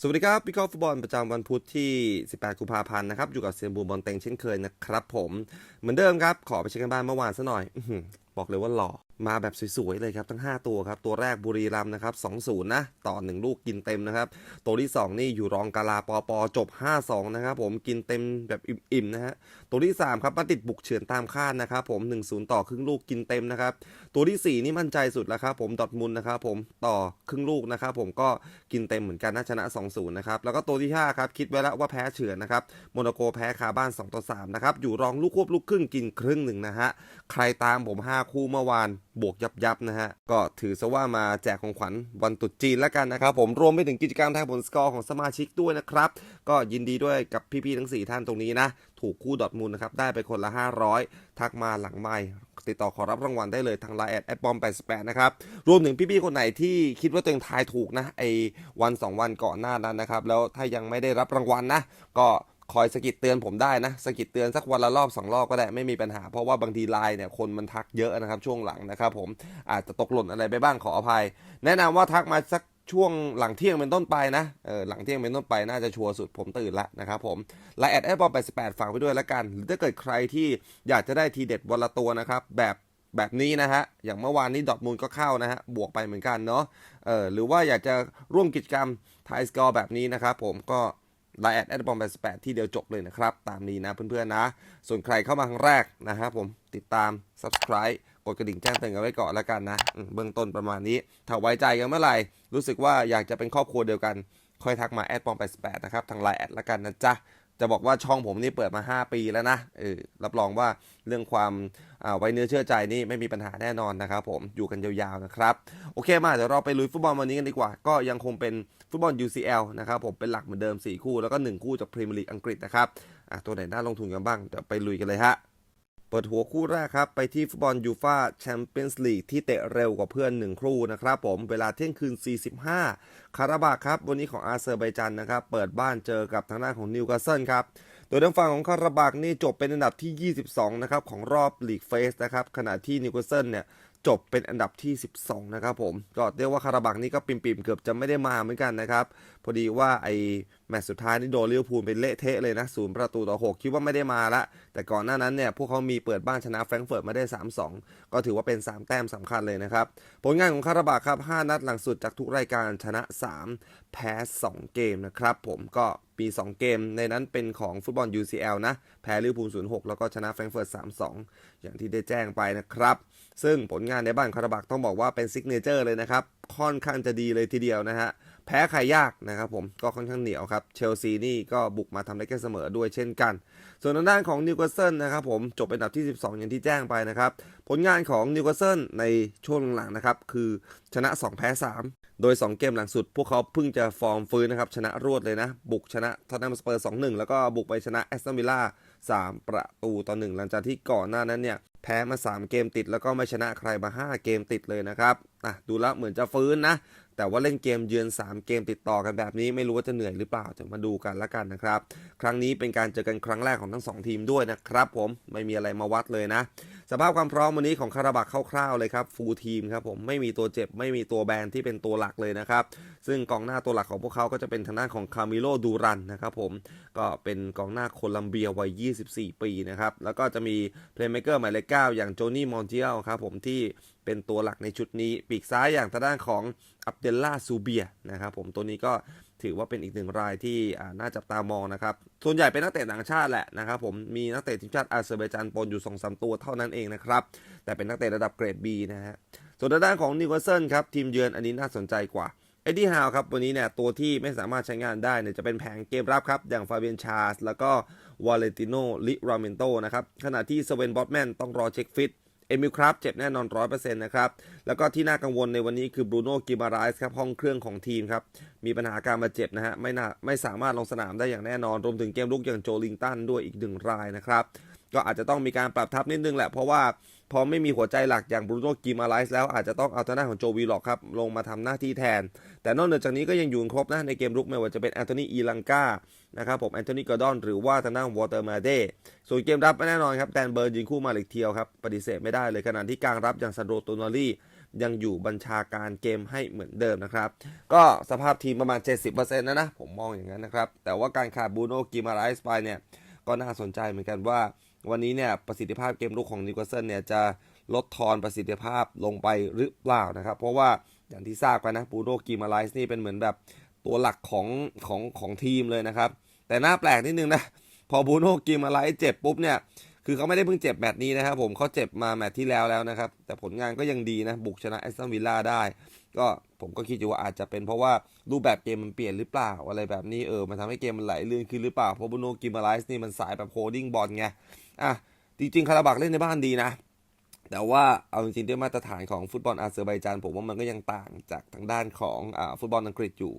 สวัสดีครับพี่กอล์ฟฟุตบอลประจำวันพุธที่ 18 กุมภาพันธ์นะครับ อยู่กับเซียนบูบอลเต็งเช่นเคยนะครับผม เหมือนเดิมครับ ขอไปเช็คกันบ้านเมื่อวานซะหน่อย บอกเลยว่าหล่อ มาแบบสวยๆเลยครับทั้ง 5 ตัวครับ ตัวแรกบุรีรัมนะครับ2-0นะต่อ 1 ลูกกินเต็มนะครับ ตัวที่ 2 นี่อยู่รองกาลาปอปอจบ 5-2 นะครับผมกินเต็มแบบอิ่มๆนะฮะตัวที่ 3 ครับมาติดบุกเฉือนตามคาดนะครับผม 1-0 ต่อครึ่งลูกกินเต็มนะครับ ตัวที่ 4 นี่มั่นใจสุดแล้วครับผมดอทมุนนะครับผมต่อครึ่งลูกนะครับผมก็กินเต็มเหมือนกันนะชนะ 2-0 นะครับแล้วก็ตัวที่5ครับคิดไว้แล้วว่าแพ้เฉือนนะครับโมนาโกแพ้คาบ้าน2ต่อ3นะครับอยู่รองลูกควบลูกครึ่งกินครึ่งหนึ่งนะฮะใครตามผม 5 คู่เมื่อวาน บวกยับยับนะฮะ ก็ถือซะว่ามาแจกของขวัญวันตรุษจีนแล้วกันนะครับ ผมรวมไปถึงกิจกรรมทายผลสกอร์ของสมาชิกด้วยนะครับ ก็ยินดีด้วยกับพี่ๆทั้ง 4 ท่านตรงนี้นะ ถูกคู่ดอทมูลนะครับ ได้ไปคนละ 500 ทักมาหลังไม่ติดต่อขอรับรางวัลได้เลยทางไลน์แอดแอดปอม88นะครับ รวมถึงพี่ๆคนไหนที่คิดว่าตัวเองทายถูกนะไอ้วัน 2 วันก่อนหน้านั้นนะครับ แล้วถ้ายังไม่ได้รับรางวัลนะ ก็ คอยสกิดเตือนผมได้นะสกิดเตือนสักวันละรอบสองรอบก็ได้ไม่มีปัญหา เพราะว่าบางทีไลน์เนี่ยคนมันทักเยอะนะครับช่วงหลังนะครับผมอาจจะตกหล่นอะไรไปบ้างขออภัย แนะนำว่าทักมาสักช่วงหลังเที่ยงเป็นต้นไปนะ เออหลังเที่ยงเป็นต้นไปน่าจะชัวร์สุดผมตื่นละนะครับผมไลน์แอดแอดบอล88ฝากไว้ด้วยล้วกัน หรือถ้าเกิดใครที่อยากจะได้ทีเด็ดวันละตัวนะครับ แบบแบบนี้นะฮะ อย่างเมื่อวานนี้ดอทมูลก็เข้านะฮะ บวกไปเหมือนกันเนาะ เออหรือว่าอยากจะร่วมกิจกรรมทายสกอร์แบบนี้นะครับผมก็ ไลน์แอดแอดบอล88ที่เดียวจบเลยนะครับ ตามนี้นะเพื่อนๆนะ ส่วนใครเข้ามาครั้งแรกนะครับผมติดตาม subscribe กดกระดิ่งแจ้งเตือนกันไว้ก่อนแล้วกันนะเบื้องต้นประมาณนี้ ถ้าไว้ใจกันเมื่อไหร่ รู้สึกว่าอยากจะเป็นครอบครัวเดียวกัน ค่อยทักมาแอดปอม88นะครับ ทางไลน์แอดล้วกันนะจ๊ะจะบอกว่าช่องผมนี่เปิดมา 5 ปีแล้วนะเออรับรองว่าเรื่องความาไว้เนื้อเชื่อใจนี่ไม่มีปัญหาแน่นอนนะครับผมอยู่กันยาวๆนะครับ โอเคมาเดี๋ยวเราไปลุยฟุตบอลวันนี้กันดีกว่า ก็ยังคงเป็น ฟุตบอล UCL นะครับผมเป็นหลักเหมือนเดิม 4 คู่แล้วก็ 1 คู่จากพรีเมียร์ลีกอังกฤษนะครับตัวไหนน่าลงทุนกันบ้างเดี๋ยวไปลุยกันเลยฮะเปิดหัวคู่แรกครับ ไปที่ฟุตบอลยูฟาแชมเปี้ยนส์ลีกที่เตะเร็วกว่าเพื่อน 1 ครู่นะครับผมเวลาเที่ยงคืน 45 คาราบาครับ วันนี้ของอาเซอร์ไบจันนะครับ เปิดบ้านเจอกับทางด้านของนิวคาสเซิลครับ โดยทางฝั่งของคาราบากนี่จบเป็นอันดับที่ 22 นะครับ ของรอบลีกเฟสนะครับ ขณะที่นิวคาสเซิลเนี่ย จบเป็นอันดับที่ 12 นะครับผม ก็เรียกว่าคาราบักนี่ก็ปิ่มๆ เกือบจะไม่ได้มาเหมือนกันนะครับ พอดีว่าไอ้แมตช์สุดท้ายนี่โดนลิเวอร์พูลเป็นเละเทะเลยนะศูนย์ประตูต่อ 6 คิดว่าไม่ได้มาละ แต่ก่อนหน้านั้นเนี่ยพวกเขามีเปิดบ้านชนะแฟรงเฟิร์ตมาได้ 3-2 ก็ถือว่าเป็น 3 แต้มสำคัญเลยนะครับ ผลงานของคาราบากครับ 5 นัดหลังสุดจากทุกรายการชนะ 3 แพ้ 2 เกมนะครับผมก็ปี 2 เกมในนั้นเป็นของฟุตบอล UCL นะแพ้ลิเวอร์พูล0-6 แล้วก็ชนะแฟรงเฟิร์ต3-2 อย่างที่ได้แจ้งไปนะครับ ซึ่งผลงานในบ้านคาราบักต้องบอกว่าเป็นซิกเนเจอร์เลยนะครับ ค่อนข้างจะดีเลยทีเดียวนะฮะ แพ้ใครยากนะครับผมก็ค่อนข้างเหนียวครับ เชลซีนี่ก็บุกมาทำได้แค่เสมอด้วยเช่นกัน ส่วนทางด้านของนิวคาสเซิลนะครับผมจบเป็นอันดับที่ 12 อย่างที่แจ้งไปนะครับ ผลงานของนิวคาสเซิลในช่วงหลังๆนะครับคือชนะ 2 แพ้ 3โดย 2 เกมหลังสุด พวกเขาเพิ่งจะฟอร์มฟื้นนะครับ ชนะรวดเลยนะ บุกชนะทอตแนมสเปอร์2-1แล้วก็บุกไปชนะแอสตันวิลล่า 3 ประตูต่อ1หลังจากที่ก่อนหน้านั้นเนี่ยแพ้มา 3 เกมติดแล้วก็ไม่ชนะใครมา 5 เกมติดเลยนะครับอะดูแล้วเหมือนจะฟื้นนะ แต่ว่าเล่นเกมเยือน 3 เกมติดต่อกันแบบนี้ไม่รู้ว่าจะเหนื่อยหรือเปล่าจะมาดูกันละกันนะครับ ครั้งนี้เป็นการเจอกันครั้งแรกของทั้ง 2 ทีมด้วยนะครับ ผมไม่มีอะไรมาวัดเลยนะ สภาพความพร้อมวันนี้ของคาราบักคร่าวๆเลยครับฟูลทีมครับผมไม่มีตัวเจ็บไม่มีตัวแบนที่เป็นตัวหลักเลยนะครับ ซึ่งกองหน้าตัวหลักของพวกเขาก็จะเป็นทางด้านของคามิโลดูรันนะครับผมก็เป็นกองหน้าโคลัมเบียวัย 24 ปีนะครับแล้วก็จะมีเพลย์เมเกอร์หมายเลข9อย่างโจนี่มอนเทียลครับผมที่ เป็นตัวหลักในชุดนี้ ปีกซ้ายอย่างทางด้านของอับเดลล่าซูเบียนะครับผมตัวนี้ก็ถือว่าเป็นอีกหนึ่งรายที่น่าจับตามองนะครับ ส่วนใหญ่เป็นนักเตะต่างชาติแหละนะครับผมมีนักเตะทีมชาติอาเซอร์ไบจานปนอยู่2อสตัวเท่านั้นเองนะครับ แต่เป็นนักเตะระดับเกรด B นะฮะ ส่วนทางด้านของนิวคาสเซิลครับทีมเยือนอันนี้น่าสนใจกว่าเอ็ดดี้ฮาวครับวันนี้เนี่ยตัวที่ไม่สามารถใช้งานได้เนี่ยจะเป็นแผงเกมรับครับ อย่างฟาเบียนชาร์สแล้วก็วาเลติโนลิราเมนโตนะครับขณะที่สเวนบอตแมนต้องรอเช็คฟิต เอมิลครับเจ็บแน่นอนร้อยเปอร์เซ็นต์นะครับ แล้วก็ที่น่ากังวลในวันนี้คือบรูโน่กิมารายส์ครับห้องเครื่องของทีมครับ มีปัญหาการบาดเจ็บนะฮะไม่น่าไม่สามารถลงสนามได้อย่างแน่นอน รวมถึงเกมลุกอย่างโจลิงตันด้วยอีกหนึ่งรายนะครับ ก็อาจจะต้องมีการปรับทับนิดนึงแหละเพราะว่า พอไม่มีหัวใจหลักอย่างบรูโน่กิมาไรส์แล้วอาจจะต้องเอาทางด้านของโจวีล็อกครับลงมาทำหน้าที่แทน แต่นอกเหนือจากนี้ก็ยังอยู่ครบนะในเกมรุกไม่ว่าจะเป็นแอนโทนีอีลังกานะครับผมแอนโทนีกอร์ดอนหรือว่าทางด้านวอเตอร์มาเดส่วนเกมรับแน่นอนครับแดนเบิร์นยิงคู่มาเล็กเทียวครับปฏิเสธไม่ได้เลยขณะที่กลางรับอย่างซันโดโตนาลียังอยู่บัญชาการเกมให้เหมือนเดิมนะครับ ก็สภาพทีมประมาณ 70%นะนะ ผมมองอย่างนั้นนะครับ แต่ว่าการขาดบูโน่กิมาไรส์ไปเนี่ย ก็น่าสนใจเหมือนกันว่า วันนี้เนี่ยประสิทธิภาพเกมลุกของนิวคาสเซิลเนี่ยจะลดทอนประสิทธิภาพลงไปหรือเปล่านะครับ เพราะว่าอย่างที่ทราบกันนะบูโน่กิมาไรส์นี่เป็นเหมือนแบบตัวหลักของของของทีมเลยนะครับ แต่หน่าแปลกนิดนึงนะพอบูโน่กิมาไรส์เจ็บปุ๊บเนี่ยคือเขาไม่ได้เพิ่งเจ็บแมตช์นี้นะครับผมเขาเจ็บมาแมตช์ที่แล้วแล้วนะครับ แต่ผลงานก็ยังดีนะ บุกชนะแอสตันวิลล่าได้ ก็ผมก็คิดอยู่ว่าอาจจะเป็นเพราะว่ารูปแบบเกมมันเปลี่ยนหรือเปล่า อะไรแบบนี้เออมันทำให้เกมมันไหลลื่นขึ้นหรือเปล่าเพราะบูโน่กิมาไรส์นี่มันสายแบบโฮดิ้งบอลไง อะจริงๆคาราบักเล่นในบ้านดีนะ แต่ว่าเอาจริงๆด้วยมาตรฐานของฟุตบอลอาเซอร์ไบจานผมว่ามันก็ยังต่างจากทางด้านของอฟุตบอลอังกฤษอยู่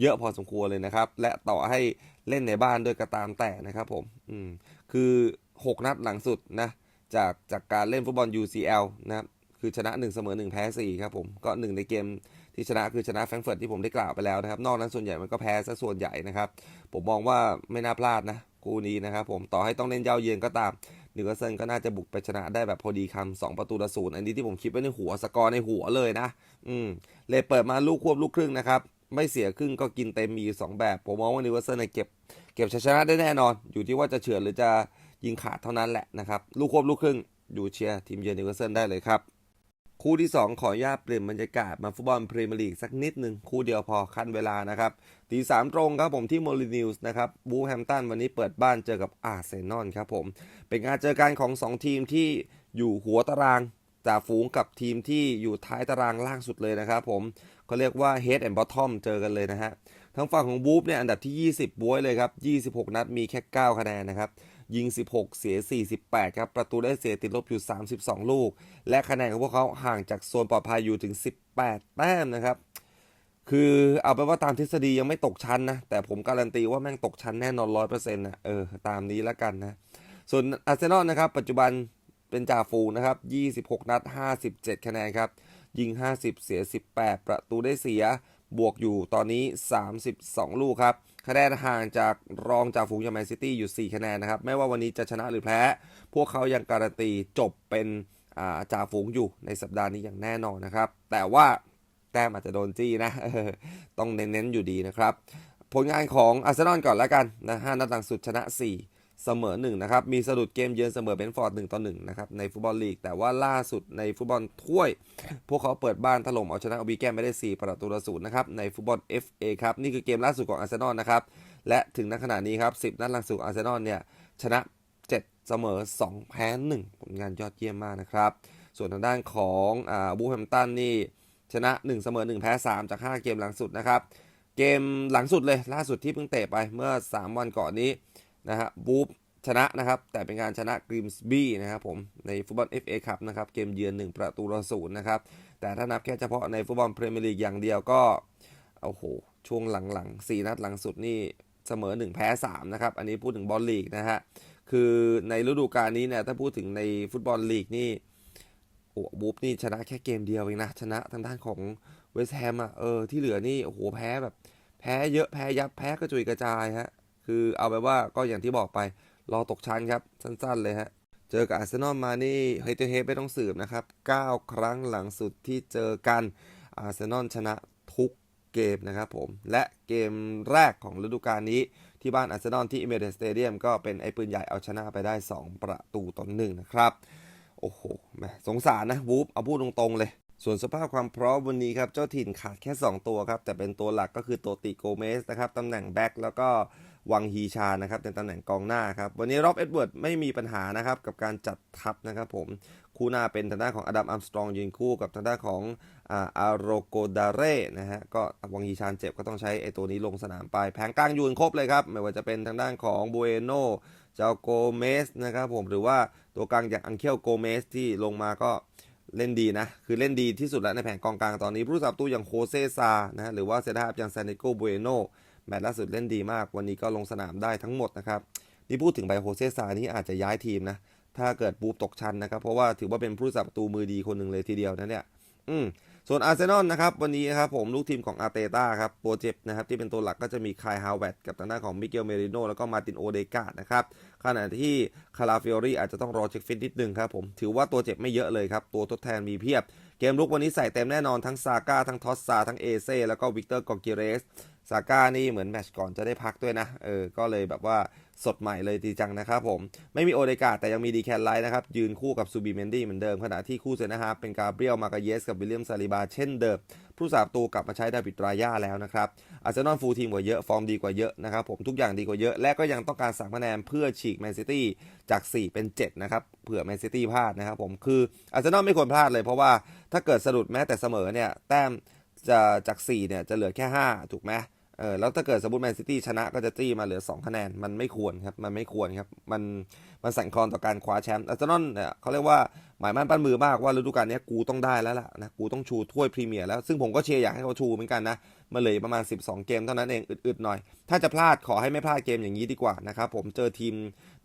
เยอะพอสมควรเลยนะครับ และต่อให้เล่นในบ้านด้วยก็ตามแต่นะครับผมอืมคือ 6 นัดหลังสุดนะจากจากการเล่นฟุตบอล UCL นะครับคือชนะ 1 เสมอ 1 แพ้ 4 ครับผมก็ 1 ในเกมที่ชนะคือชนะแฟรงเฟิร์ตที่ผมได้กล่าวไปแล้วนะครับ นอกนั้นส่วนใหญ่มันก็แพ้ซะส่วนใหญ่นะครับ ผมมองว่าไม่น่าพลาดนะ คู่นี้นะครับผมต่อให้ต้องเล่นเย้าเยือนก็ตามนิวคาสเซิลก็น่าจะบุกไปชนะได้แบบพอดีคำสองประตูต่อศูนย์อันนี้ที่ผมคิดไว้ในหัวสกอร์ในหัวเลยนะ อืมเลยเปิดมาลูกควบลูกครึ่งนะครับ ไม่เสียครึ่งก็กินเต็มมีสองแบบ ผมมองว่านิวคาสเซิลเนี่ยเก็บ เก็บชัยชนะได้แน่นอน อยู่ที่ว่าจะเฉือนหรือจะยิงขาดเท่านั้นแหละนะครับ ลูกควบลูกครึ่งอยู่เชียร์ทีมเยือนนิวคาสเซิลได้เลยครับ คู่ที่ 2 ขออนุญาตเปลี่ยนบรรยากาศมาฟุตบอลพรีเมียร์ลีกสักนิดหนึ่งคู่เดียวพอขั้นเวลานะครับตีสามตรงครับผมที่โมลินิวส์นะครับบูแฮมตันวันนี้เปิดบ้านเจอกับอาร์เซนอลครับผมเป็นการเจอกันของ 2 ทีมที่อยู่หัวตารางจ่าฝูงกับทีมที่อยู่ท้ายตารางล่างสุดเลยนะครับผมเขาเรียกว่า head and bottom เจอกันเลยนะฮะทางฝั่งของบูฟเนี่ยอันดับที่ 20บวยเลยครับ26 นัดมีแค่ 9 คะแนนนะครับ ยิง 16 เสีย 48 ครับ ประตูได้เสียติดลบอยู่ 32 ลูก และคะแนนของพวกเขาห่างจากโซนปลอดภัยอยู่ถึง 18 แต้มนะครับ คือเอาไปนว่าตามทฤษฎียังไม่ตกชั้นนะ แต่ผมการันตีว่าแม่งตกชั้นแน่นอน100%นะเออ ตามนี้แล้วกันนะ ส่วนอาร์เซนอลนะครับ ปัจจุบันเป็นจ่าฝูงนะครับ 26 นัด 57 คะแนนครับ ยิง 50 เสีย 18 ประตูได้เสีย บวกอยู่ตอนนี้ 32 ลูกครับ คะแนนห่างจากรองจากฝูงอย่างแมนซิตี้อยู่ 4 คะแนนนะครับ ไม่ว่าวันนี้จะชนะหรือแพ้ พวกเขายังการันตีจบเป็นาจ่าฝูงอยู่ในสัปดาห์นี้อย่างแน่นอนนะครับ แต่ว่าแต้มอาจจะโดนจี้นะต้องเน้นๆอยู่ดีนะครับ ผลงานของอาร์เซนอลก่อนแล้วกันนะห้านัดหลังสุดชนะ 4 เสมอ1นะครับ มีสะดุดเกมเยือนเสมอเบนฟอร์ด1ต่อ1นะครับในฟุตบอลลีก แต่ว่าล่าสุดในฟุตบอลถ้วย พวกเขาเปิดบ้านถล่มเอาชนะอบีแกมไม่ได้ 4 ประตูต่อศูนย์นะครับในฟุตบอล FA ครับนี่คือเกมล่าสุดของอาร์เซนอลนะครับ และถึงณขณะนี้ครับ 10 นัดหลังสุดองอาร์เซนอลเนี่ยชนะ 7 เสมอ 2 แพ้ 1 ผลงานยอดเยี่ยมมากนะครับ ส่วนทางด้านของอ่าบูแฮมตันนี่ชนะ 1 เสมอ 1 แพ้ 3 จาก 5 เกมหลังสุดนะครับเกมหลังสุดเลยล่าสุดที่เพิ่งเตะไปเมื่อ 3 วันก่อนนี้ นะฮะบูฟชนะนะครับ แต่เป็นการชนะกริมส์บี้นะครับผมในฟุตบอล FA ครับนะครับเกมเยือน 1 ประตูต่อศูนย์นะครับ แต่ถ้านับแค่เฉพาะในฟุตบอลพรีเมียร์ลีกอย่างเดียวก็โอ้โหช่วงหลังๆ 4 นัดหลังสุดนี่เสมอ 1 แพ้ 3 นะครับ อันนี้พูดถึงบอลลีกนะฮะคือในฤดูกาลนี้เนี่ยถ้าพูดถึงในฟุตบอลลีกนี่โอ้บูฟนี่ชนะแค่เกมเดียวเองนะ ชนะทางด้านของเวสต์แฮมอะเออที่เหลือนี่โอ้โหแพ้แบบแพ้เยอะแพ้ยับแพ้กระจุยกระจายฮะ คือเอาไปว่าก็อย่างที่บอกไป รอตกชั้นครับ สั้นๆเลยฮะ เจอกับอาร์เซนอลมานี่เฮยเตเฮไม่ต้องสืบนะครับ 9 ครั้งหลังสุดที่เจอกันอาร์เซนอลชนะทุกเกมนะครับผม และเกมแรกของฤดูกาลนี้ที่บ้านอาร์เซนอลที่อิมเมเดสเตเดียมก็เป็นไอ้ปืนใหญ่เอาชนะไปได้ 2 ประตูต่อหนึ่งนะครับ โอ้โหแมสงสารนะวูฟเอาพูดตรงๆเลย ส่วนสภาพความพร้อมวันนี้ครับ เจ้าถิ่นขาดแค่ 2 ตัวครับ แต่เป็นตัวหลักก็คือโตติโกเมสนะครับตำแหน่งแบ็คแล้วก็ วังฮีชานะครับในตำแหน่งกองหน้าครับวันนี้รอบเอ็ดเวิร์ดไม่มีปัญหานะครับกับการจัดทัพนะครับผมคู่หน้าเป็นทางด้านของอดัมอัมสตรองยืนคู่กับทางด้านของอาโรโกดาเร่นะฮะก็วังฮีชานเจ็บก็ต้องใช้ไอ้ตัวนี้ลงสนามไป แผงกลางยูนครบเลยครับไม่ว่าจะเป็นทางด้านของบูเอโนเจ้าโกเมสนะครับผมหรือว่าตัวกลางอย่างอังเคลโกเมสที่ลงมาก็เล่นดีนะ คือเล่นดีที่สุดแล้วในแผงกองกลางตอนนี้ ผู้สับตู้อย่างโคเซซานะหรือว่าเซนทาอย่างซานิโกบูเอโน แมตช์ล่าสุดเล่นดีมาก วันนี้ก็ลงสนามได้ทั้งหมดนะครับ นี่พูดถึงใบโคเซซานี่อาจจะย้ายทีมนะ ถ้าเกิดบูฟตกชั้นนะครับ เพราะว่าถือว่าเป็นผู้สับประตูมือดีคนหนึ่งเลยทีเดียวนะเนี่ย อืม ส่วนอาร์เซนอลนะครับ วันนี้นะครับผมลูกทีมของอาร์เตต้าครับตัวเจ็บนะครับที่เป็นตัวหลักก็จะมีคายฮาวเวตกับทางด้านของมิเกลเมริโนแล้วก็มาตินโอเดกาดนะครับขณะที่คาราฟิโอรีอาจจะต้องรอเช็คฟิตนิดนึงครับผม ถือว่าตัวเจ็บไม่เยอะเลยครับ ตัวทดแทนมีเพียบ เกมลุกวันนี้ใส่เต็มแน่นอนทั้งซาก้าทั้งทอสซาทั้งเอเซ่แล้วก็วิกเตอร์กอกิเรสซาก้านี่เหมือนแมตช์ก่อนจะได้พักด้วยนะเออก็เลยแบบว่า สดใหม่เลยดีจังนะครับผม ไม่มีโอเดกาแต่ยังมีดีแคนไลท์นะครับ ยืนคู่กับซูบีเมนดี้เหมือนเดิม ขณะที่คู่เซนนะฮาร์ฟเป็นกาเบรียลมากเยสกับวิลเลียมซาลิบาเช่นเดิม ผู้สาบตูกลับมาใช้ดาวิดรายาแล้วนะครับอาร์เซนอลฟูลทีมกว่าเยอะ ฟอร์มดีกว่าเยอะนะครับผมทุกอย่างดีกว่าเยอะ และก็ยังต้องการสามคะแนนเพื่อฉีกแมนซิตี้จาก 4 เป็น 7 นะครับ เผื่อแมนซิตี้พลาดนะครับผมคืออาร์เซนอลไม่ควรพลาดเลยเพราะว่าถ้าเกิดสะดุดแม้แต่เสมอเนี่ยแต้มจะจาก4เนี่ยจะเหลือแค่ 5 ถูกไหม เออแล้วถ้าเกิดสมมติแมนซิตี้ชนะก็จะจี้มาเหลือ 2 คะแนน มันไม่ควรครับ มันไม่ควรครับ มันมันสั่นคลอนต่อการคว้าแชมป์อาร์เซนอลเนี่ยเขาเรียกว่าหมายมั่นปั้นมือมากว่าฤดูกาลนี้กูต้องได้แล้วล่ะนะกูต้องชูถ้วยพรีเมียร์แล้ว ซึ่งผมก็เชียร์อยากให้เขาชูเหมือนกันนะมาเลยประมาณ 12 เกมเท่านั้นเองอึดๆหน่อย ถ้าจะพลาดขอให้ไม่พลาดเกมอย่างนี้ดีกว่านะครับผมเจอทีม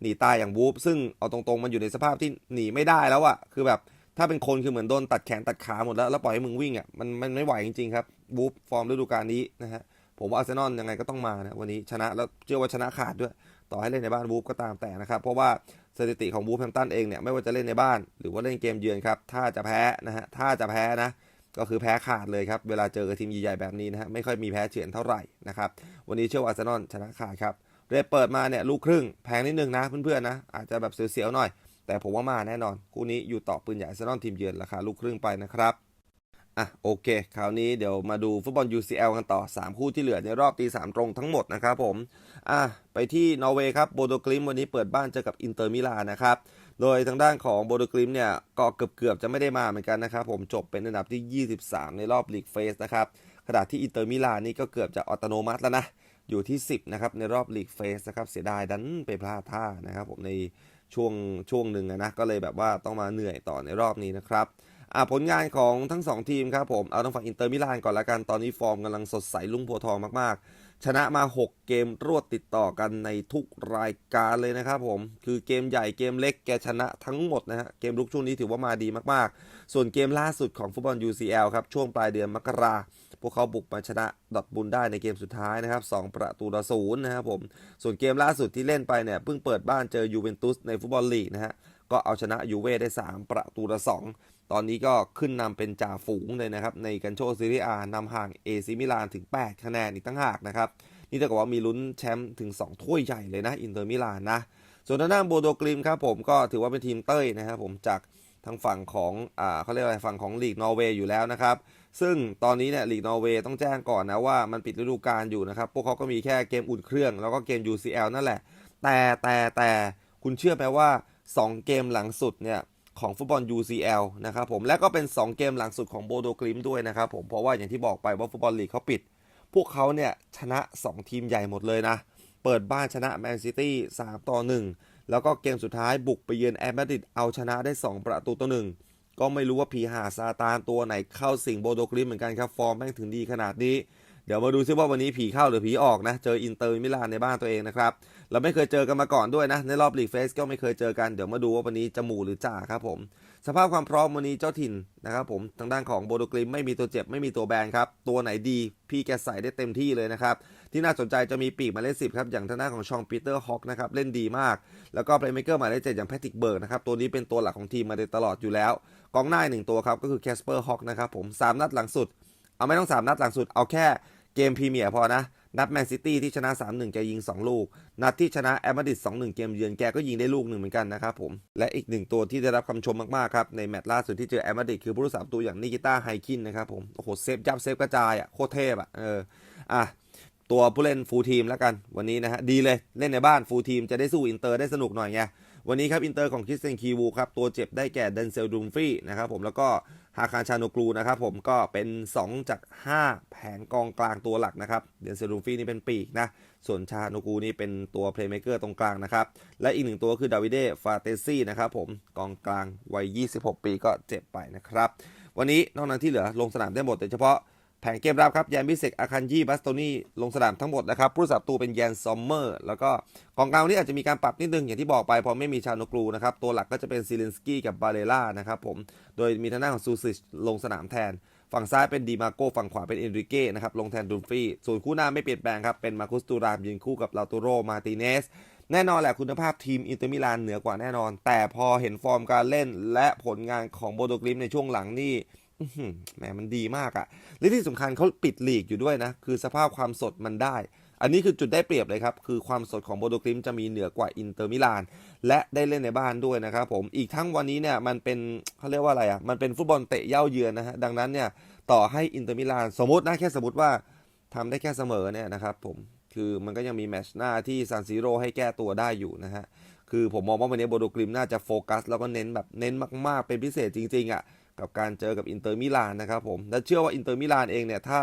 หนีตายอย่างวูฟซึ่งเอาตรงๆมันอยู่ในสภาพที่หนีไม่ได้แล้วอะคือแบบถ้าเป็นคนคือเหมือนโดนตัดแขนตัดขาหมดแล้วแล้วปล่อยให้มึงวิ่งอะมันมันไม่ไหวจริงๆครับวูฟฟอร์มฤดูกาลนี้นะฮะ ผมว่าอาร์เซนอลยังไงก็ต้องมานะวันนี้ชนะแล้วเชื่อว่าชนะขาดด้วย ต่อให้เล่นในบ้านวูฟก็ตามแต่นะครับเพราะว่าสถิติของวูฟแฮมตันเองเนี่ยไม่ว่าจะเล่นในบ้าน หรือว่าเล่นเกมเยือนครับถ้าจะแพ้นะฮะถ้าจะแพ้นะก็คือแพ้ขาดเลยครับ เวลาเจอกับทีมใหญ่ๆแบบนี้นะฮะไม่ค่อยมีแพ้เฉือนเท่าไหร่นะครับ วันนี้เชื่อว่าอาร์เซนอลชนะขาดครับเรทเปิดมาเนี่ยลูกครึ่งแพงนิดนึงนะเพื่อนๆนะอาจจะแบบเสียวๆหน่อย แต่ผมว่ามาแน่นอนคู่นี้อยู่ต่อปืนใหญ่อาร์เซนอลทีมเยือนราคาลูกครึ่งไปนะครับ อะโอเค คราวนี้เดี๋ยวมาดูฟุตบอล UCL กันต่อ 3 คู่ที่เหลือในรอบตีสามตรงทั้งหมดนะครับผมอะไปที่นอร์เวย์ครับโบโดกลิมวันนี้เปิดบ้านเจอกับอินเตอร์มิลานนะครับโดยทางด้านของโบโดกลิมเนี่ยก็เกือบๆจะไม่ได้มาเหมือนกันนะครับผมจบเป็นอันดับที่ 23 ในรอบลีกเฟสนะครับขณะที่อินเตอร์มิลานนี่ก็เกือบจะอัตโนมัติแล้วนะอยู่ที่ 10นะครับในรอบลีกเฟสนะครับเสียดายดันไปพลาดท่านะครับผมในช่วงช่วงหนึ่งนะก็เลยแบบว่าต้องมาเหนื่อยต่อในรอบนี้นะครับ อะผลงานของทั้ง 2 ทีมครับผมเอาทางฝั่งอินเตอร์มิลานก่อนละกันตอนนี้ฟอร์มกำลังสดใสลุ่งโพธิ์ทองมากๆ ชนะมา 6 เกมรวดติดต่อกันในทุกรายการเลยนะครับผมคือเกมใหญ่เกมเล็กแกชนะทั้งหมดนะฮะเกมลุกช่วงนี้ถือว่ามาดีมากๆ ส่วนเกมล่าสุดของฟุตบอล UCL ครับช่วงปลายเดือนมกราพวกเขาบุกมาชนะดอทบุนได้ในเกมสุดท้ายนะครับ2ประตูต่อศูนย์นะครับผมส่วนเกมล่าสุดที่เล่นไปเนี่ยเพิ่งเปิดบ้านเจอยูเวนตุสในฟุตบอลลีกนะฮะก็เอาชนะยูเว่ได้ 3 ประตูต่อ2 ตอนนี้ก็ขึ้นนำเป็นจ่าฝูงเลยนะครับ ในกันโชซีรีอานำห่างเอซิมิลานถึง 8 คะแนนอีกตั้งหากนะครับ นี่เท่ากับว่ามีลุ้นแชมป์ถึง 2 ถ้วยใหญ่เลยนะอินเตอร์มิลานนะ ส่วนทางด้านโบโดกลิมครับผมก็ถือว่าเป็นทีมเต้ยนะครับผมจากทางฝั่งของอ่าเขาเรียกอะไรฝั่งของลีกนอร์เวย์อยู่แล้วนะครับ ซึ่งตอนนี้เนี่ยลีกนอร์เวย์ต้องแจ้งก่อนนะว่ามันปิดฤดูกาลอยู่นะครับ พวกเขาก็มีแค่เกมอุ่นเครื่อง แล้วก็เกม UCL นั่นแหละ แต่แต่แต่คุณเชื่อไหมว่า 2 เกมหลังสุดเนี่ย ของฟุตบอล UCL นะครับผมและก็เป็น 2 เกมหลังสุดของโบโดกลิมด้วยนะครับผมเพราะว่าอย่างที่บอกไปว่าฟุตบอลลีกเขาปิด พวกเขาเนี่ยชนะ 2 ทีมใหญ่หมดเลยนะ เปิดบ้านชนะแมนซิตี้3ต่อ 1 แล้วก็เกมสุดท้ายบุกไปเยือนแอตมาดริดเอาชนะได้ 2 ประตูต่อหนึ่งก็ไม่รู้ว่าผีหาซาตานตัวไหนเข้าสิงโบโดกลิมเหมือนกันครับ ฟอร์มแม่งถึงดีขนาดนี้ เดี๋ยวมาดูซิว่าวันนี้ผีเข้าหรือผีออกนะ เจออินเตอร์มิลานในบ้านตัวเองนะครับ เราไม่เคยเจอกันมาก่อนด้วยนะ ในรอบลีกเฟสก็ไม่เคยเจอกัน เดี๋ยวมาดูว่าวันนี้จะหมู่หรือจ่าครับผม สภาพความพร้อมวันนี้เจ้าถิ่นนะครับผม ทางด้านของโบโดกลิมไม่มีตัวเจ็บไม่มีตัวแบนครับ ตัวไหนดีพี่แกใส่ได้เต็มที่เลยนะครับ ที่น่าสนใจจะมีปีกมาเลขสิบครับ อย่างทางด้านของชองปีเตอร์ฮอกนะครับ เล่นดีมาก แล้วก็เพลย์เมเกอร์หมายเลขเจ็ดอย่างแพทริกเบิร์กนะครับ ตัวนี้เป็นตัวหลักของทีมมาโดยตลอดอยู่แล้ว กองหน้าหนึ่งตัวครับก็คือแคสเปอร์ฮอกนะครับผมสามนัดหลังสุด เอาไม่ต้องสามนัดหลังสุดเอาแค่เกมพรีเมียร์พอนะ นัดแมนซิตี้ที่ชนะ 3-1 แกยิง 2 ลูก นัดที่ชนะแอตมาดิด2-1 เกมเยือนแกก็ยิงได้ลูกหนึ่งเหมือนกันนะครับผม และอีกหนึ่งตัวที่ได้รับคำชมมากๆครับ ในแมตช์ล่าสุดที่เจอแอตมาดิดคือผู้รักษาประตูอย่างนิกิต้าไฮคินนะครับผม โอ้โหเซฟยับเซฟกระจายอะโคตรเทพอะเอออะตัวผู้เล่นฟูลทีมแล้วกันวันนี้นะฮะดีเลยเล่นในบ้านฟูลทีมจะได้สู้อินเตอร์ได้สนุกหน่อยไงวันนี้ครับอินเตอร์ของคริสเตนคีวูครับตัวเจ็บได้แก่เดนเซลดูมฟรีนะครับผมแล้วก็ ฮาคารชาโนกลูนะครับผมก็เป็น 2 จาก 5 แผงกองกลางตัวหลักนะครับเดนเซลูฟี่นี่เป็นปีกนะ ส่วนชาโนกรูนี่เป็นตัวเพลย์เมคเกอร์ตรงกลางนะครับ และอีกหนึ่งตัวคือดาวิเดฟาเตซี่นะครับผมกองกลางวัย 26 ปีก็เจ็บไปนะครับ วันนี้นอกนั้นที่เหลือลงสนามได้หมดโดยเฉพาะ แผงเกมรับครับแยนบิเซกอาคันยี่บัสโตนี่ลงสนามทั้งหมดนะครับผู้สับตูเป็นแยนซอมเมอร์ แล้วก็กองกลางนี้อาจจะมีการปรับนิดนึง อย่างที่บอกไปพอไม่มีชาโนกรูนะครับ ตัวหลักก็จะเป็นซิลินสกี้กับบาเลล่านะครับผมโดยมีทางด้านของซูซิชลงสนามแทน ฝั่งซ้ายเป็นดีมาโกฝั่งขวาเป็นเอนริเก้นะครับลงแทนดูมฟรีส่วนคู่หน้าไม่เปลี่ยนแปลงครับเป็นมาคุสตูรามยืนคู่กับลาโตโรมาติเนสแน่นอนแหละคุณภาพทีมอินเตอร์มิลานเหนือกว่าแน่นอน แต่พอเห็นฟอร์มการเล่นและผลงานของโบโดกลิมในช่วงหลังนี่ แหมมันดีมากอะและที่สำคัญเขาปิดหลีกอยู่ด้วยนะ คือสภาพความสดมันได้ อันนี้คือจุดได้เปรียบเลยครับ คือความสดของโบโดกลิมจะมีเหนือกว่าอินเตอร์มิลาน และได้เล่นในบ้านด้วยนะครับผม อีกทั้งวันนี้เนี่ยมันเป็นเขาเรียกว่าอะไรอะมันเป็นฟุตบอลเตะเย่าเยือนนะฮะ ดังนั้นเนี่ยต่อให้อินเตอร์มิลานสมมตินะแค่สมมติว่าทำได้แค่เสมอเนี่ยนะครับผม คือมันก็ยังมีแมตช์หน้าที่ซานซิโร่ให้แก้ตัวได้อยู่นะฮะ คือผมมองว่าวันนี้โบโดกลิมน่าจะโฟกัสแล้วก็เน้นแบบเน้นมากๆเป็นพิเศษจริงๆอะ กับการเจอกับอินเตอร์มิลานนะครับผมและเชื่อว่าอินเตอร์มิลานเองเนี่ยถ้า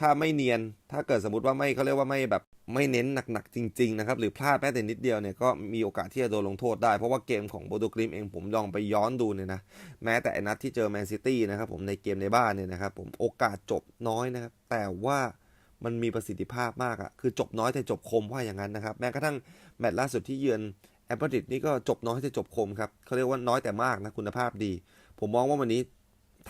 ถ้าไม่เนียน ถ้าเกิดสมมติว่าไม่เขาเรียกว่าไม่แบบไม่เน้นหนักๆจริงๆนะครับหรือพลาดแม้แต่นิดเดียวเนี่ยก็มีโอกาสที่จะโดนลงโทษได้ เพราะว่าเกมของโบโดกลิมเองผมลองไปย้อนดูเนี่ยนะแม้แต่นัดที่เจอแมนซิตี้นะครับผมในเกมในบ้านเนี่ยนะครับผมโอกาสจบน้อยนะครับแต่ว่ามันมีประสิทธิภาพมากอะคือจบน้อยแต่จบคมว่าอย่างนั้นนะครับแม้กระทั่งแมตช์ล่าสุดที่เยือนแอปเปิลดินี่ก็จบน้อยแต่จบคมครับเขาเรียกว่าน้อยแต่มากนะคุณภาพดี ผมมองว่าวันนี้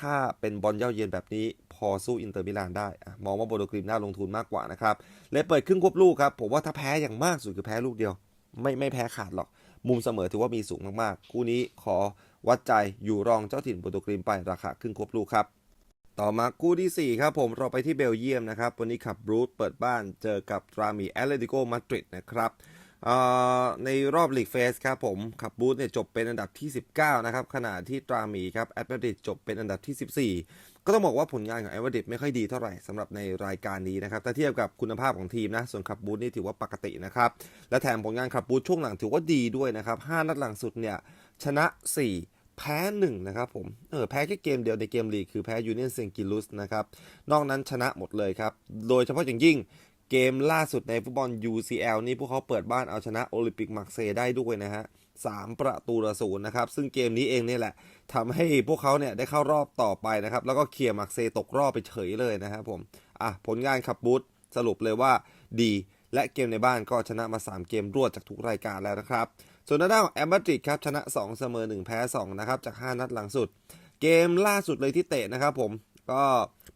ถ้าเป็นบอลเย่าเยือนแบบนี้พอสู้อินเตอร์มิลานได้ มองว่าโบโดกริมน่าลงทุนมากกว่านะครับเลยเปิดครึ่งควบลูกครับ ผมว่าถ้าแพ้อย่างมากสุดคือแพ้ลูกเดียว ไม่ไม่แพ้ขาดหรอก มุมเสมอถือว่ามีสูงมากๆ คู่นี้ขอวัดใจอยู่รองเจ้าถิ่นโปรตุเกสไปราคาครึ่งควบลูกครับ ต่อมาคู่ที่ 4 ครับผมเราไปที่เบลเยียมนะครับ วันนี้ขับบรูทเปิดบ้านเจอกับรามีแอตเลติโกมาดริดนะครับ ในรอบลีกเฟสครับผมขับบูธเนี่ยจบเป็นอันดับที่ 19 นะครับ ขณะที่ตรามีครับแอตเลติกจบเป็นอันดับที่ 14 ก็ต้องบอกว่าผลงานของแอตเลติกไม่ค่อยดีเท่าไหร่สำหรับในรายการนี้นะครับ ถ้าเทียบกับคุณภาพของทีมนะ ส่วนขับบูธนี่ถือว่าปกตินะครับ และแถมผลงานขับบูธช่วงหลังถือว่าดีด้วยนะครับ 5 นัดหลังสุดเนี่ยชนะ 4แพ้1นะครับผม เออแพ้แค่เกมเดียวในเกมลีกคือแพ้ยูเนียนเซนกิลุสนะครับ นอกนั้นชนะหมดเลยครับ โดยเฉพาะอย่างยิ่ง เกมล่าสุดในฟุตบอล UCL นี่พวกเขาเปิดบ้านเอาชนะโอลิมปิกมาร์เซได้ด้วยนะฮะสามประตูต่อศูนย์นะครับ ซึ่งเกมนี้เองเนี่ยแหละทำให้พวกเขาเนี่ยได้เข้ารอบต่อไปนะครับ แล้วก็เคลียร์มาร์เซตกรอบไปเฉยเลยนะครับผม อะ ผลงานขับบูธสรุปเลยว่าดี และเกมในบ้านก็ชนะมา 3 เกมรวดจากทุกรายการแล้วนะครับ ส่วนด้านของแอมบอร์ตริดครับ ชนะ 2 เสมอ 1 แพ้ 2 นะครับ จาก 5 นัดหลังสุด เกมล่าสุดเลยที่เตะนะครับผม ก็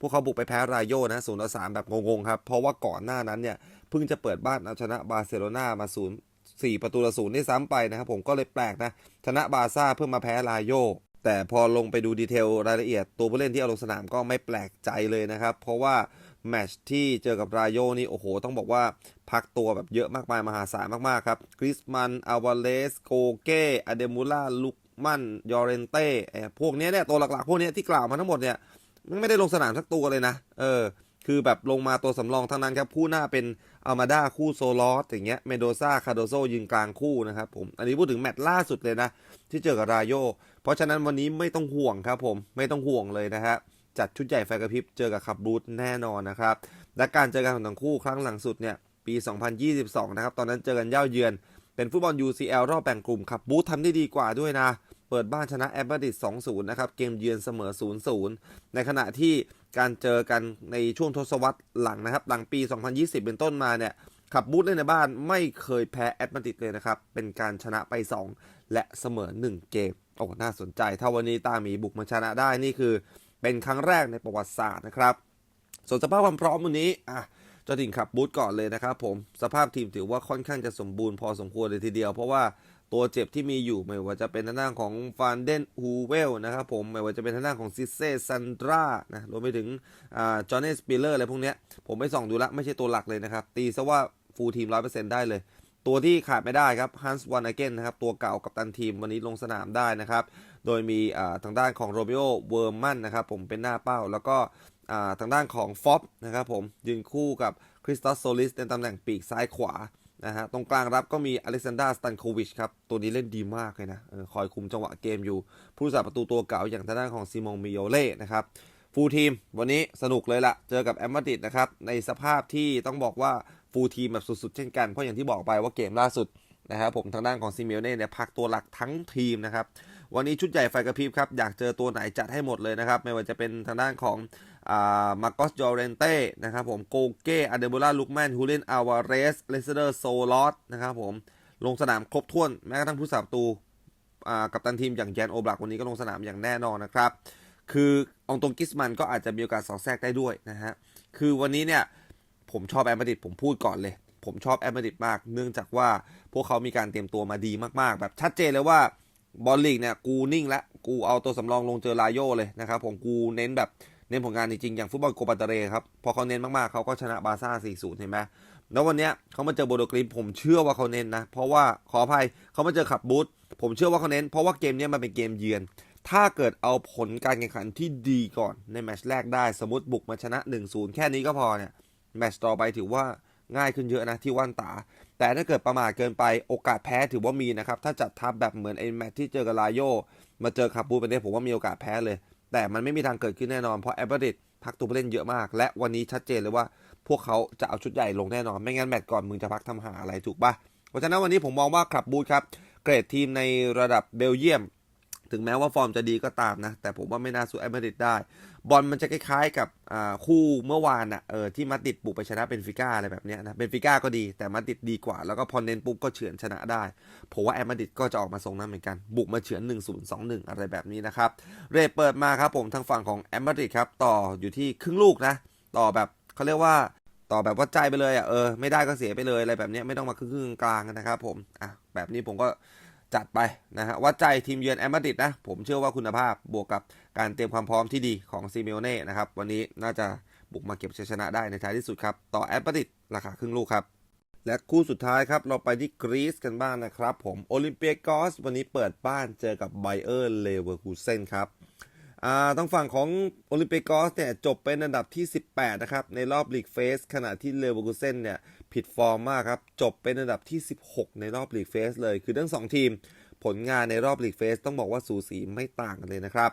พวกเขาบุกไปแพ้รายโยนะ0ต่อ3แบบงงๆครับ เพราะว่าก่อนหน้านั้นเนี่ยเพิ่งจะเปิดบ้านเอาชนะบาร์เซโลนามา0 4ประตูต่อศูนย์ได้ซ้ำไปนะครับผมก็เลยแปลกนะ ชนะบาร์ซ่าเพื่อมาแพ้รายโยแต่พอลงไปดูดีเทลรายละเอียดตัวผู้เล่นที่เอาลงสนามก็ไม่แปลกใจเลยนะครับ เพราะว่าแมตช์ที่เจอกับรายโยนี่โอ้โห ต้องบอกว่าพักตัวแบบเยอะมากมายมหาศาลมากๆครับกริสมันอาวาเลสโกเก้อเดมูล่าลุกมันยอเรนเต้พวกนี้เนี่ยตัวหลักๆ พวกนี้ที่กล่าวมาทั้งหมดเนี่ย ไม่ได้ลงสนามสักตัวเลยนะ เออ คือแบบลงมาตัวสำรองทั้งนั้นครับ คู่หน้าเป็นอามาดาคู่โซลอสอย่างเงี้ย เมโดซาคาโดโซยืนกลางคู่นะครับผม อันนี้พูดถึงแมตช์ล่าสุดเลยนะ ที่เจอกับรายโย เพราะฉะนั้นวันนี้ไม่ต้องห่วงครับผม ไม่ต้องห่วงเลยนะฮะ จัดชุดใหญ่ไฟกระพริบเจอกับขับบูธแน่นอนนะครับ และการเจอกันของทั้งคู่ครั้งหลังสุดเนี่ยปี 2022 นะครับ ตอนนั้นเจอกันเย่าเยือน เป็นฟุตบอล UCL รอบแบ่งกลุ่มขับบูธทำได้ดีกว่าด้วยนะ เปิดบ้านชนะแอปเปิลดิส2-0 นะครับ เกมเยือนเสมอ 0-0 ในขณะที่การเจอกันในช่วงทศวรรษหลังนะครับ หลังปี 2020 เป็นต้นมาเนี่ยขับบูธเล่นในบ้านไม่เคยแพ้แอตมาติดเลยนะครับ เป็นการชนะไป 2 และเสมอ 1 เกม โอ้ น่าสนใจ ถ้าวันนี้ตาหมีบุกมาชนะได้นี่คือ เป็นครั้งแรกในประวัติศาสตร์นะครับ ส่วนสภาพความพร้อมวันนี้อะจะถิ่นขับบูธก่อนเลยนะครับผม สภาพทีมถือว่าค่อนข้างจะสมบูรณ์พอสมควรเลยทีเดียว เพราะว่า ตัวเจ็บที่มีอยู่ไม่ว่าจะเป็นทางด้านของฟานเดนฮูเวลนะครับผมไม่ว่าจะเป็นทางด้านของซิเซซันดรานะรวมไปถึงอ่าจอห์นเนสปิเลอร์อะไรพวกเนี้ยผมไปส่องดูละไม่ใช่ตัวหลักเลยนะครับ ตีซะว่าฟูลทีม100%ได้เลย ตัวที่ขาดไม่ได้ครับฮันส์วานาเกนนะครับตัวเก่ากับตันทีมวันนี้ลงสนามได้นะครับ โดยมีทางด้านของโรเบโอเวอร์มันนะครับผมเป็นหน้าเป้าแล้วก็ทางด้านของฟอบนะครับผมยืนคู่กับคริสตอสโซลิสในตำแหน่งปีกซ้ายขวา นะฮะตรงกลางรับก็มีอเล็กซานดราสตันโควิชครับ ตัวนี้เล่นดีมากเลยนะออคอยคุมจังหวะเกมอยู่ ผู้สาประตูตัวเก่าอย่างทางด้านของซิมองมิโยเล่นะครับฟูลทีมวันนี้สนุกเลยละเจอกับแอมมาดิดนะครับ ในสภาพที่ต้องบอกว่าฟูลทีมแบบสุดๆ เช่นกัน เพราะอย่างที่บอกไปว่าเกมล่าสุดนะครับผมทางด้านของซิเมโยเน่เนี่ยพักตัวหลักทั้งทีมนะครับ วันนี้ชุดใหญ่ไฟกระพริบครับ อยากเจอตัวไหนจัดให้หมดเลยนะครับ ไม่ว่าจะเป็นทางด้านของ มาร์กอสจอเรนเต้นะครับผมโกเก้อเดโบล่าลุกแมนฮูเลนอาวาเรสเลสเดอร์โซลอสนะครับผมลงสนามครบถ้วนแม้กระทั่งผู้สาประตูกับตันทีมอย่างแจนโอบลักวันนี้ก็ลงสนามอย่างแน่นอนนะครับ คือองตรงกิสมันก็อาจจะมีโอกาสสอดแทรกได้ด้วยนะฮะคือวันนี้เนี่ยผมชอบแอมมาดิดผมพูดก่อนเลย ผมชอบแอมมาดิดมาก เนื่องจากว่าพวกเขามีการเตรียมตัวมาดีมากๆ แบบชัดเจนเลยว่าบอลลีกเนี่ยกูนิ่งละกูเอาตัวสำรองลงเจอลาโยเลยนะครับผมกูเน้นแบบ เน้นผลงานจริงๆอย่างฟุตบอลโกปาตาเรครับพอเขาเน้นมากๆเขาก็ชนะบาร์ซ่า 4-0 เห็นไหมแล้ววันเนี้ยเขามาเจอโบโดกริมผมเชื่อว่าเขาเน้นนะ เพราะว่าขออภัยเขามาเจอขับบูธผมเชื่อว่าเขาเน้น เพราะว่าเกมนี้มันเป็นเกมเยือน ถ้าเกิดเอาผลการแข่งขันที่ดีก่อนในแมตช์แรกได้สมมติบุกมาชนะ 1-0 แค่นี้ก็พอเนี่ยแมตช์ต่อไปถือว่าง่ายขึ้นเยอะนะที่ว่านตา แต่ถ้าเกิดประมาทเกินไปโอกาสแพ้ถือว่ามีนะครับถ้าจัดทัพแบบเหมือนไอ้แมตช์ที่เจอกับลาโยมาเจอคาปูเป็นเนี่ยผมว่ามีโอกาสแพ้เลย แต่มันไม่มีทางเกิดขึ้นแน่นอน เพราะแอเบอร์ดิพักตัวผู้เล่นเยอะมาก และวันนี้ชัดเจนเลยว่าพวกเขาจะเอาชุดใหญ่ลงแน่นอน ไม่งั้นแมตช์ก่อนมึงจะพักทำหาอะไรถูกปะเพราะฉะนั้นวันนี้ผมมองว่าคลับบูธครับ เกรดทีมในระดับเบลเยียม ถึงแม้ว่าฟอร์มจะดีก็ตามนะ แต่ผมว่าไม่น่าสู้แอตมาดิดได้ บอลมันจะคล้ายๆกับคู่เมื่อวานอะเออที่มาดริดบุกไปชนะเบนฟิก้าอะไรแบบเนี้ยนะเบนฟิก้าก็ดีแต่มาดริดดีกว่า แล้วก็พอเน้นปุ๊บก็เฉือนชนะได้ ผมว่าแอตมาดิดก็จะออกมาทรงนั้นเหมือนกัน บุกมาเฉือน 1 0 2 1 อะไรแบบนี้นะครับ เรทเปิดมาครับผมทางฝั่งของแอตมาดิดครับต่ออยู่ที่ครึ่งลูกนะ ต่อแบบเขาเรียกว่าต่อแบบวัดใจไปเลยอะเออไม่ได้ก็เสียไปเลยอะไรแบบเนี้ยไม่ต้องมาครึ่งกลางนะครับผมอะแบบนี้ผมก็ จัดไปนะฮะวัดใจทีมเยือนแอมมาดริดนะ ผมเชื่อว่าคุณภาพบวกกับการเตรียมความพร้อมที่ดีของซิเมโอเน่นะครับ วันนี้น่าจะบุกมาเก็บชัยชนะได้ในท้ายที่สุดครับ ต่อแอมมาดริดราคาครึ่งลูกครับ และคู่สุดท้ายครับ เราไปที่กรีซกันบ้างนะครับผมโอลิมเปียกอสวันนี้เปิดบ้านเจอกับไบเออร์เลเวอร์คูเซนครับอ่าทางฝั่งของโอลิมเปียกอสเนี่ยจบเป็นอันดับที่ 18 นะครับ ในรอบลีกเฟส ขณะที่เลเวอร์คูเซนเนี่ย ผิดฟอร์มมากครับ จบเป็นอันดับที่ 16 ในรอบลีกเฟสเลย คือทั้ง 2 ทีม ผลงานในรอบลีกเฟสต้องบอกว่าสูสีไม่ต่างกันเลยนะครับ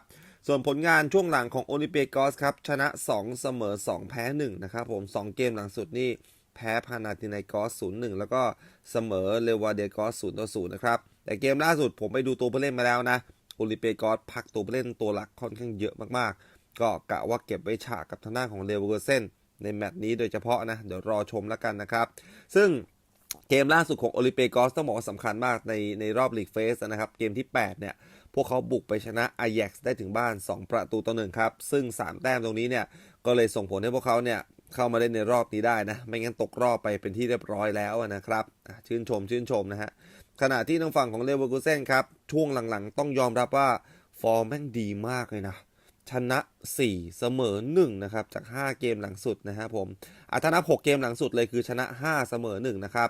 ส่วนผลงานช่วงหลังของโอลิเปียกอสครับ ชนะ 2 เสมอ 2 แพ้ 1 นะครับผม 2 เกมหลังสุดนี่แพ้พานาตินายกอส 0-1 แล้วก็เสมอเลวาเดียกอส 0-0 นะครับ แต่เกมล่าสุดผมไปดูตัวผู้เล่นมาแล้วนะโอลิเปียกอสพักตัวผู้เล่นตัวหลักค่อนข้างเยอะมากๆ ก็กะว่าเก็บไว้ฉากกับทางด้านของเลเวอร์เซน ในแมตช์นี้โดยเฉพาะนะ เดี๋ยวรอชมแล้วกันนะครับ ซึ่งเกมล่าสุดของโอลิเปกอสต้องบอกว่าสำคัญมากในในรอบลีกเฟสนะครับ เกมที่ 8 เนี่ย พวกเขาบุกไปชนะอา a x ได้ถึงบ้าน 2 ประตูต่อหนึ่งครับ ซึ่ง 3 แต้มตรงนี้เนี่ย ก็เลยส่งผลให้พวกเขาเนี่ยเข้ามาเล่นในรอบนี้ได้นะ ไม่งั้นตกรอบไปเป็นที่เรียบร้อยแล้วนะครับ ชื่นชมชื่นชมนะฮะ ขณะที่ทางฝั่งของเลเวอร์คูเซนครับ ช่วงหลังๆ ต้องยอมรับว่าฟอร์มแม่งดีมากเลยนะ ชนะ 4 เสมอ 1 นะครับ จาก 5 เกมหลังสุดนะครับผมอาถ้านับ 6 เกมหลังสุดเลยคือชนะ 5 เสมอ 1 นะครับ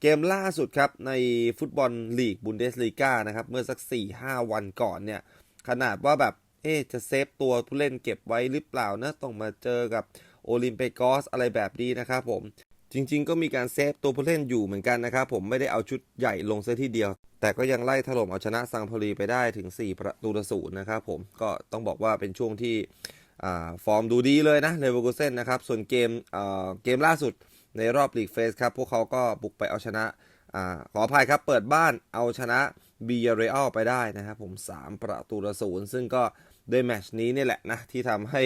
เกมล่าสุดครับ ในฟุตบอลลีกบุนเดสลีกานะครับ เมื่อสัก 4-5 วันก่อนเนี่ย ขนาดว่าแบบ เอ๊ะจะเซฟตัวผู้เล่นเก็บไว้หรือเปล่านะ ต้องมาเจอกับโอลิมเปกอสอะไรแบบนี้นะครับผม จริง ๆ ก็มีการเซฟตัวผู้เล่นอยู่เหมือนกันนะครับผมไม่ได้เอาชุดใหญ่ลงเสียทีเดียว แต่ก็ยังไล่ถล่มเอาชนะซังพลีไปได้ถึง 4 ประตูต่อศูนย์นะครับผมก็ต้องบอกว่าเป็นช่วงที่ฟอร์มดูดีเลยนะเลเวอร์คูเซนนะครับส่วนเกมเกมล่าสุดในรอบลีกเฟสครับพวกเขาก็บุกไปเอาชนะอขออภัยครับเปิดบ้านเอาชนะบีเรอัลไปได้นะครับผม 3 ประตูต่อศูนย์ซึ่งก็ด้วยแมตช์นี้นี่แหละนะที่ทำให้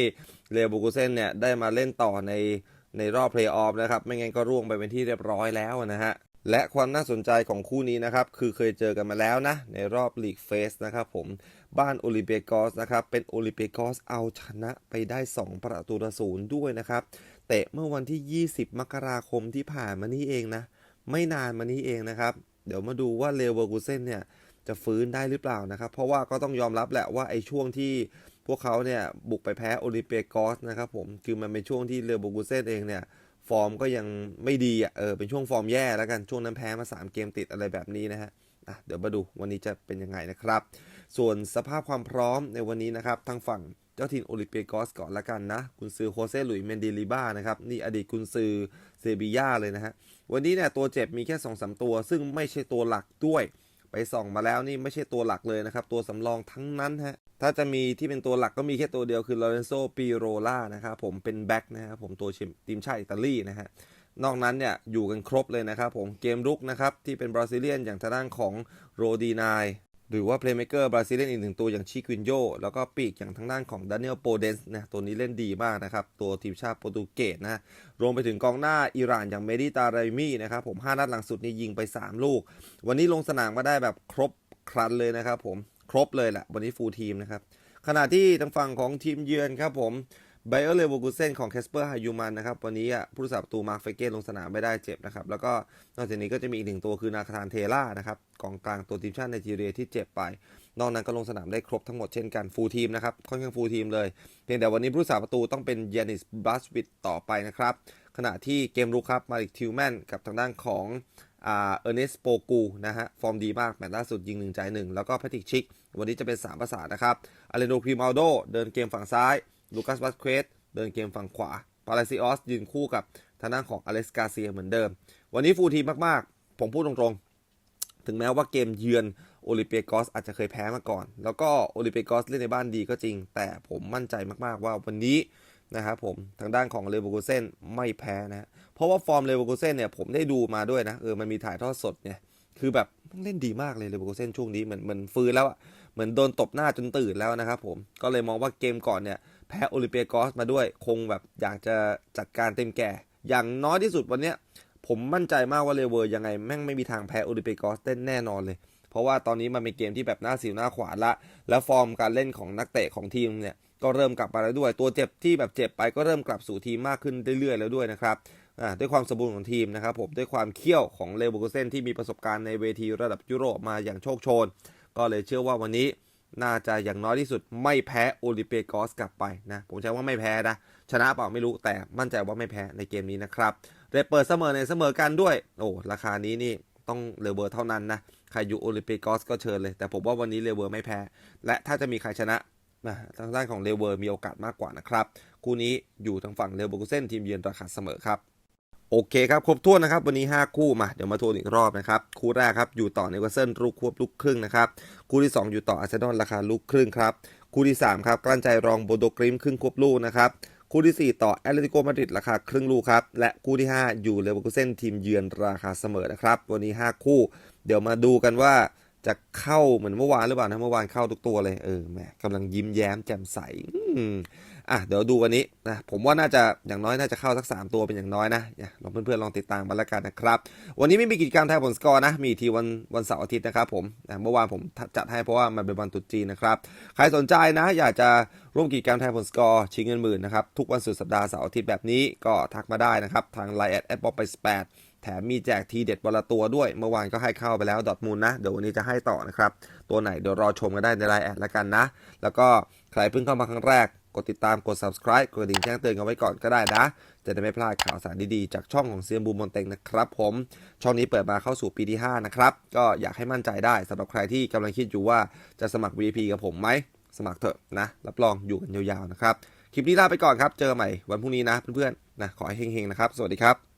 เลเวอร์คูเซนเนี่ยได้มาเล่นต่อใน ในรอบเพลย์ออฟนะครับ ไม่งั้นก็ร่วงไปเป็นที่เรียบร้อยแล้วนะฮะ และความน่าสนใจของคู่นี้นะครับ คือเคยเจอกันมาแล้วนะ ในรอบลีกเฟสนะครับผม บ้านโอลิเปียกอสนะครับ เป็นโอลิเปียกอสเอาชนะไปได้ 2 ประตูต่อศูนย์ด้วยนะครับ เตะเมื่อวันที่ 20 มกราคมที่ผ่านมานี้เองนะ ไม่นานมานี้เองนะครับ เดี๋ยวมาดูว่าเลเวอร์กูเซนเนี่ยจะฟื้นได้หรือเปล่านะครับ เพราะว่าก็ต้องยอมรับแหละว่าไอ้ช่วงที่ พวกเขาเนี่ยบุกไปแพ้โอลิเปียกอสนะครับผมคือมันเป็นช่วงที่เลเวอร์กูเซนเองเนี่ยฟอร์มก็ยังไม่ดีอะเออเป็นช่วงฟอร์มแย่แล้วกันช่วงนั้นแพ้มา 3 เกมติดอะไรแบบนี้นะฮะอะเดี๋ยวมาดูวันนี้จะเป็นยังไงนะครับ ส่วนสภาพความพร้อมในวันนี้นะครับทางฝั่งเจ้าถิ่นโอลิเปียกอสก่อนละกันนะคุณซือโคเซลุยเมนเดลิบ้านะครับนี่อดีตคุณซือเซบีย่าเลยนะฮะวันนี้เนี่ยตัวเจ็บมีแค่2อสตัว ซึ่งไม่ใช่ตัวหลักด้วย ไปส่องมาแล้วนี่ไม่ใช่ตัวหลักเลยนะครับตัวสำรองทั้งนั้นฮะ ถ้าจะมีที่เป็นตัวหลักก็มีแค่ตัวเดียวคือลอเรนโซปิโรล่านะครับผมเป็นแบ็กนะครับผมตัวทีมชาติอิตาลีนะฮะนอกนั้นเนี่ยอยู่กันครบเลยนะครับผมเกมรุกนะครับที่เป็นบราซิเลียนอย่างทางด้านของโรดีนายหรือว่าเพลย์เมเกอร์บราซิเลียนอีกหนึ่งตัวอย่างชิควินโยแล้วก็ปีกอย่างทางด้านของดานิเอลโปเดนส์นะตัวนี้เล่นดีมากนะครับ ตัวทีมชาติโปรตุเกสนะรวมไปถึงกองหน้าอิหร่านอย่างเมดิตาไรมี่นะครับผม 5 นัดหลังสุดนี่ยิงไป 3 ลูก วันนี้ลงสนามมาได้แบบครบครันเลยนะครับผม บเลยแหละวันนี้ฟูลทีมนะครับขณะที่ทางฝั่งของทีมเยือนครับผมไบเออร์เลเวอร์กูเซนของแคสเปอร์ไฮยูมันนะครับวันนี้ผู้รักษาประตูมาร์คเฟเกนลงสนามไม่ได้เจ็บนะครับแล้วก็นอกจากนี้ก็จะมีอีกหนึ่งตัวคือนาคาธานเทล่านะครับกองกลางตัวทีมชาติไนจีเรียที่เจ็บไป นอกนั้นก็ลงสนามได้ครบทั้งหมดเช่นกันฟูลทีมนะครับค่อนข้างฟูลทีมเลยเพียงแต่วันนี้ผู้รักษาประตูต้องเป็นยานิสบลัสวิตต่อไปนะครับขณะที่เกมรุกครับมาริกทิวแมนกับทางด้านของเออร์เนสโปกูนะฮะฟอร์มดีมากแมตช์ล่าสุดยิง1จ่าย1แล้วก็แพทริกชิก วันนี้จะเป็น 3 ประสานนะครับอาเลโนพรีมาโดเดินเกมฝั่งซ้ายลูคัสบัสเควสเดินเกมฝั่งขวาปาเลซิออสยืนคู่กับทางด้านของอเล็กซ์กาเซียเหมือนเดิม วันนี้ฟูทีมมากๆ ผมพูดตรงๆ ถึงแม้ว่าเกมเยือนโอลิเปียกอสอาจจะเคยแพ้มาก่อน แล้วก็โอลิเปียกอสเล่นในบ้านดีก็จริง แต่ผมมั่นใจมากๆว่าวันนี้นะครับผมทางด้านของเลเวอร์คูเซนไม่แพ้นะเพราะว่าฟอร์มเลเวอร์คูเซนเนี่ยผมได้ดูมาด้วยนะเออมันมีถ่ายทอดสดเนี่ยคือแบบเล่นดีมากเลยเลเวอร์คูเซนช่วงนี้เหมือนเหมือนฟื้นแล้วอะ เหมือนโดนตบหน้าจนตื่นแล้วนะครับผมก็เลยมองว่าเกมก่อนเนี่ยแพ้โอลิเปียกอสมาด้วยคงแบบอยากจะจัดการเต็มแก่ อย่างน้อยที่สุดวันเนี้ยผมมั่นใจมากว่าเลเวอร์ยังไงแม่งไม่มีทางแพ้โอลิเปียกอสได้แน่นอนเลย เพราะว่าตอนนี้มันเป็นเกมที่แบบหน้าสิวหน้าขวานละ แล้วฟอร์มการเล่นของนักเตะของทีมเนี่ยก็เริ่มกลับมาแล้วด้วย ตัวเจ็บที่แบบเจ็บไปก็เริ่มกลับสู่ทีมมากขึ้นเรื่อยๆแล้วด้วยนะครับด้วยความสมบูรณ์ของทีมนะครับผมด้วยความเขี้ยวของเลเวอร์คูเซนที่มีประสบการณ์ในเวทีระดับยุโรปมาอย่างโชคโชน ก็เลยเชื่อว่าวันนี้น่าจะอย่างน้อยที่สุดไม่แพ้โอลิเปียกอสกลับไปนะ ผมใช้ว่าไม่แพ้นะ ชนะเปล่าไม่รู้แต่มั่นใจว่าไม่แพ้ในเกมนี้นะครับเรเปิดเสมอในเสมอกันด้วย โอ้ราคานี้นี่ต้องเลเวอร์เท่านั้นนะใครอยู่โอลิเปียกอสก็เชิญเลย แต่ผมว่าวันนี้เลเวอร์ไม่แพ้ และถ้าจะมีใครชนะนะทางด้านของเลเวอร์มีโอกาสมากกว่านะครับ คู่นี้อยู่ทางฝั่งเลเวอร์กูเซนทีมเยือนราคาเสมอครับ โอเคครับ ครบถ้วนนะครับ วันนี้ 5 คู่มาเดี๋ยวมาทวนอีกรอบนะครับ คู่แรกครับ อยู่ต่อในวอเซนลูกควบลูกครึ่งนะครับ คู่ที่ 2 อยู่ต่ออาร์เซนอลราคาลูกครึ่งครับ คู่ที่ 3 ครับกลั้นใจรองโบโดกริมครึ่งควบลูกนะครับ คู่ที่ 4 ต่อแอตเลติโกมาดริดราคาครึ่งลูกครับ และคู่ที่ 5 อยู่เลเวอร์กูเซนทีมเยือนราคาเสมอนะครับ วันนี้ 5 คู่ เดี๋ยวมาดูกันว่าจะเข้าเหมือนเมื่อวานหรือเปล่านะเมื่อวานเข้าทุกตัวเลยเออแหมกำลังยิ้มแย้มแจ่มใส อะเดี๋ยวดูวันนี้นะผมว่าน่าจะอย่างน้อยน่าจะเข้าสัก 3 ตัวเป็นอย่างน้อยนะลองเพื่อนๆลองติดตามกันแล้วกันนะครับ วันนี้ไม่มีกิจกรรมทายผลสกอร์นะ มีทีวันวันเสาร์อาทิตย์นะครับผมเมื่อวานผมจัดให้เพราะว่ามันเป็นวันตรุษจีนนะครับ ใครสนใจนะ อยากจะร่วมกิจกรรมทายผลสกอร์ชิงเงินหมื่นนะครับทุกวันสุดสัปดาห์เสาร์อาทิตย์แบบนี้ก็ทักมาได้นะครับทางไลน์แอดแอดบอไปสแปดแถมมีแจกทีเด็ดวันละตัวด้วย เมื่อวานก็ให้เข้าไปแล้วดอทมูลนะ เดี๋ยววันนี้จะให้ต่อนะครับ ตัวไหนเดี๋ยวรอชมกันได้ในไลน์แอดแล้วกันนะ แล้วก็ ครเพิ่งเข้ามาครั้งแรก กดติดตามกด subscribe กดกระดิ่งแจ้งเตือนกันไว้ก่อนก็ได้นะ จะได้ไม่พลาดข่าวสารดีๆ จากช่องของเซียมบูมอนเต็งนะครับผม ช่องนี้เปิดมาเข้าสู่ปีที่ 5 นะครับ ก็อยากให้มั่นใจได้สำหรับใครที่กำลังคิดอยู่ว่าจะสมัคร VIP กับผมไหม สมัครเถอะนะ รับรองอยู่กันยาวๆนะครับ คลิปนี้ลาไปก่อนครับ เจอกันใหม่วันพรุ่งนี้นะเพื่อนๆนะขอให้เฮงๆนะครับ สวัสดีครับ